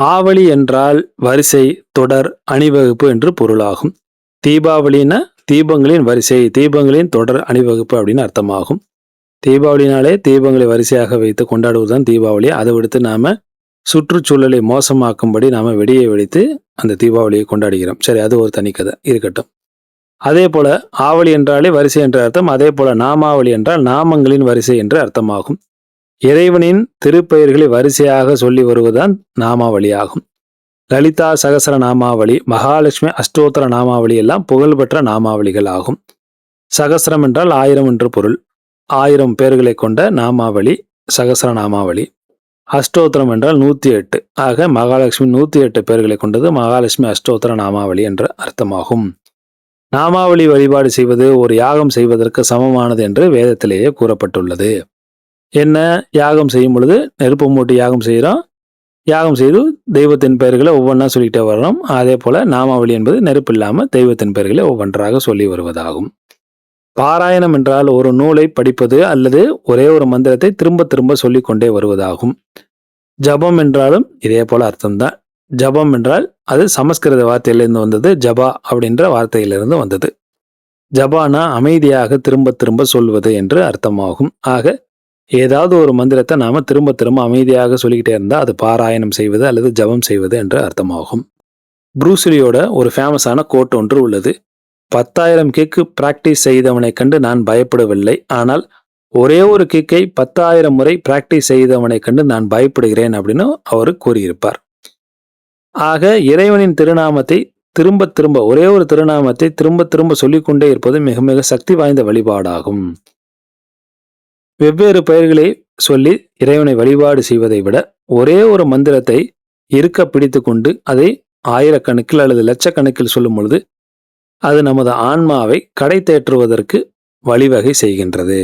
ஆவலி என்றால் வரிசை தொடர் அணிவகுப்பு என்று பொருளாகும். தீபாவளினா தீபங்களின் வரிசை தீபங்களின் தொடர் அணிவகுப்பு அப்படின்னு அர்த்தமாகும். தீபாவளினாலே தீபங்களை வரிசையாக வைத்து கொண்டாடுவதுதான் தீபாவளி. அதை விடுத்து நாம் சுற்றுச்சூழலை மோசமாக்கும்படி நாம் வெடியை வெடித்து அந்த தீபாவளியை கொண்டாடுகிறோம். சரி அது ஒரு தனி கதை. இருக்கட்டும். அதே போல ஆவலி என்றாலே வரிசை என்ற அர்த்தம் அதே போல நாமாவளி என்றால் நாமங்களின் வரிசை என்று அர்த்தமாகும். இறைவனின் திருப்பெயர்களை வரிசையாக சொல்லி வருவதுதான் நாமாவளி ஆகும் லலிதா சகசர நாமாவளி மகாலட்சுமி அஷ்டோத்தர நாமாவளி எல்லாம் புகழ்பெற்ற நாமாவளிகள் ஆகும் சகசரம் என்றால் ஆயிரம் என்று பொருள். ஆயிரம் பேர்களை கொண்ட நாமாவளி சகசர நாமாவளி. அஷ்டோத்திரம் என்றால் நூற்றி எட்டு ஆக மகாலட்சுமி நூற்றி எட்டு பேர்களை கொண்டது மகாலட்சுமி அஷ்டோத்திர நாமாவளி என்ற அர்த்தமாகும். நாமாவளி வழிபாடு செய்வது ஒரு யாகம் செய்வதற்கு சமமானது என்று வேதத்திலேயே கூறப்பட்டுள்ளது. என்ன யாகம் செய்யும் பொழுது நெருப்பு மூட்டி யாகம் செய்கிறோம் யாகம் செய்து தெய்வத்தின் பெயர்களை ஒவ்வொன்றா சொல்லிக்கிட்டே வர்றோம். அதே போல் நாமாவளி என்பது நெருப்பு இல்லாமல் தெய்வத்தின் பெயர்களை ஒவ்வொன்றாக சொல்லி வருவதாகும். பாராயணம் என்றால் ஒரு நூலை படிப்பது அல்லது ஒரே ஒரு மந்திரத்தை திரும்ப திரும்ப சொல்லிக்கொண்டே வருவதாகும். ஜபம் என்றாலும் இதே போல் அர்த்தம்தான். ஜபம் என்றால் அது சமஸ்கிருத வார்த்தையிலிருந்து வந்தது. ஜபா அப்படின்ற வார்த்தையிலிருந்து வந்தது. ஜபானா அமைதியாக திரும்ப திரும்ப சொல்வது என்று அர்த்தமாகும். ஆக ஏதாவது ஒரு மந்திரத்தை நாம திரும்ப திரும்ப அமைதியாக சொல்லிக்கிட்டே இருந்தால் அது பாராயணம் செய்வது அல்லது ஜபம் செய்வது என்று அர்த்தமாகும். ப்ரூஸ்லியோட ஒரு ஃபேமஸான கோட் ஒன்று உள்ளது. பத்தாயிரம் கிக்கு பிராக்டிஸ் செய்தவனை கண்டு நான் பயப்படவில்லை. ஆனால் ஒரே ஒரு கிக்கை பத்தாயிரம் முறை பிராக்டிஸ் செய்தவனை கண்டு நான் பயப்படுகிறேன் அப்படின்னு அவர் கூறியிருப்பார். ஆக இறைவனின் திருநாமத்தை திரும்ப திரும்ப ஒரே ஒரு திருநாமத்தை திரும்ப திரும்ப சொல்லிக்கொண்டே இருப்பது மிக மிக சக்தி வாய்ந்த வழிபாடாகும். வெவ்வேறு பெயர்களை சொல்லி இறைவனை வழிபாடு செய்வதை விட ஒரே ஒரு மந்திரத்தை இருக்க பிடித்து கொண்டு அதை ஆயிரக்கணக்கில் அல்லது லட்சக்கணக்கில் சொல்லும் பொழுது அது நமது ஆன்மாவை கடை தேற்றுவதற்கு வழிவகை செய்கின்றது.